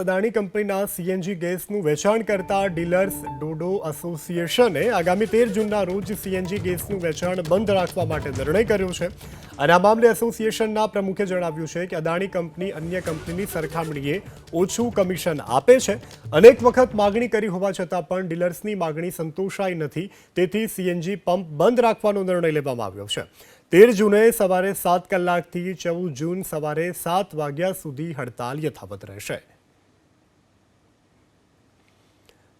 અદાણી કંપનીના સીએનજી ગેસનું વેચાણ કરતા ડીલર્સ ડોડો એસોસિએશને આગામી તેર જૂનના રોજ સીએનજી ગેસનું વેચાણ બંધ રાખવા માટે નિર્ણય કર્યો છે. અને આ મામલે એસોસિએશનના પ્રમુખે જણાવ્યું છે કે અદાણી કંપની અન્ય કંપનીની સરખામણીએ ઓછું કમિશન આપે છે. અનેક વખત માગણી કરી હોવા છતાં પણ ડીલર્સની માગણી સંતોષાઈ નથી. તેથી સીએનજી પંપ બંધ રાખવાનો નિર્ણય લેવામાં આવ્યો છે. તેર જૂને સવારે સાત કલાકથી ચૌદ જૂન સવારે સાત વાગ્યા સુધી હડતાલ યથાવત રહેશે.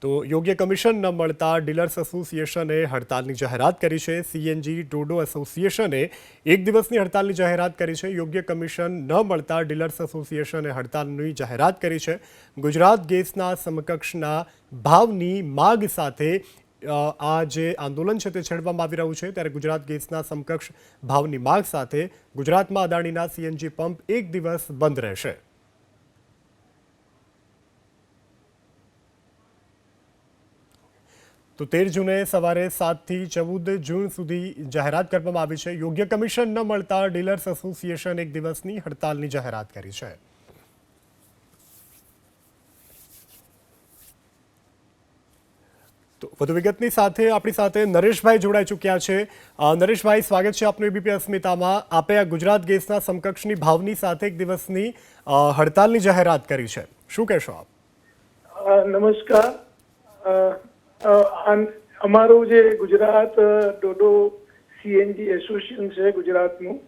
તો યોગ્ય કમિશન ન મળતા ડીલર્સ એસોસિએશને હડતાલની જાહેરાત કરી છે. સીએનજી, ડોડો એસોસિએશને એક દિવસની હડતાલની જાહેરાત કરી છે. યોગ્ય કમિશન ન મળતા ડીલર્સ એસોસિએશને હડતાલની જાહેરાત કરી છે. ગુજરાત ગેસના સમકક્ષના ભાવની માગ સાથે આ જે આંદોલન છે તે છેડવામાં આવી રહ્યું છે. ત્યારે ગુજરાત ગેસના સમકક્ષ ભાવની માગ સાથે ગુજરાતમાં અદાણીના સીએનજી પંપ એક દિવસ બંધ રહેશે. તો તેર જૂને સવારે સાતથી ચૌદ જૂન સુધી જાહેરાત કરવામાં આવી છે. યોગ્ય કમિશન ન મળતા ડીલર્સ એસોસિએશન એક દિવસની હડતાલની જાહેરાત કરી છે. તો વધુ વિગતની સાથે આપણી સાથે નરેશભાઈ જોડાઈ ચૂક્યા છે. નરેશભાઈ, સ્વાગત છે આપનું એબીપી અસ્મિતામાં. આપે આ ગુજરાત ગેસના સમકક્ષની ભાવની સાથે એક દિવસની હડતાલની જાહેરાત કરી છે. શું કહેશો આપ? નમસ્કાર. અમારું જે ગુજરાત ડોડો સીએનજી એસોસિએશન છે ગુજરાતનું,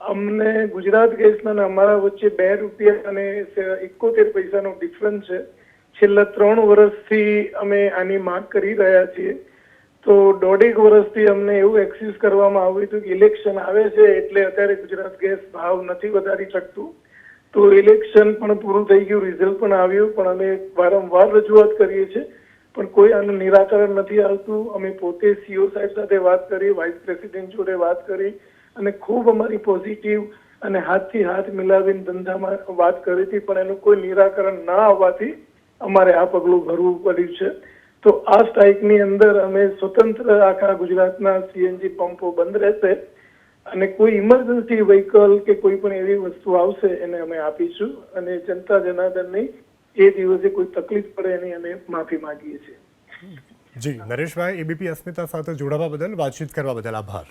અમને ગુજરાત ગેસના અમારા વચ્ચે બે રૂપિયા અને એકોતેર પૈસાનો ડિફરન્સ છે. છેલ્લા ત્રણ વર્ષથી અમે આની માંગ કરી રહ્યા છીએ. તો દોઢેક વર્ષથી અમને એવું એક્સિસ કરવામાં આવ્યું હતું કે ઇલેક્શન આવે છે એટલે અત્યારે ગુજરાત ગેસ ભાવ નથી વધારી શકતું. તો ઇલેક્શન પણ પૂરું થઈ ગયું રિઝલ્ટ પણ આવ્યું, પણ અમે વારંવાર રજૂઆત કરીએ છીએ. પણ કોઈ આનું નિરાકરણ નથી આવતું. અમે પોતે સીઓ સાહેબ સાથે વાત કરી વાઇસ પ્રેસિડેન્ટ જોડે વાત કરી અને ખૂબ અમારી પોઝિટિવ અને હાથથી હાથ મિલાવીને ધંધામાં વાત કરી હતી, પણ એનું કોઈ નિરાકરણ ના આવવાથી અમારે આ પગલું ભરવું પડ્યું છે. તો આ સ્ટ્રાઇકની અંદર અમે સ્વતંત્ર આખા ગુજરાતના સીએનજી પંપો બંધ રહેશે અને કોઈ ઇમરજન્સી વ્હીકલ કે કોઈ પણ એવી વસ્તુ આવશે એને અમે આપીશું અને જનતા જનાર્દનની એ દિવસે કોઈ તકલીફ પડે એની અમે માફી માંગીએ છીએ. જી, નરેશભાઈ એબીપી અસ્મિતા સાથે જોડાવા બદલ, વાતચીત કરવા બદલ આભાર.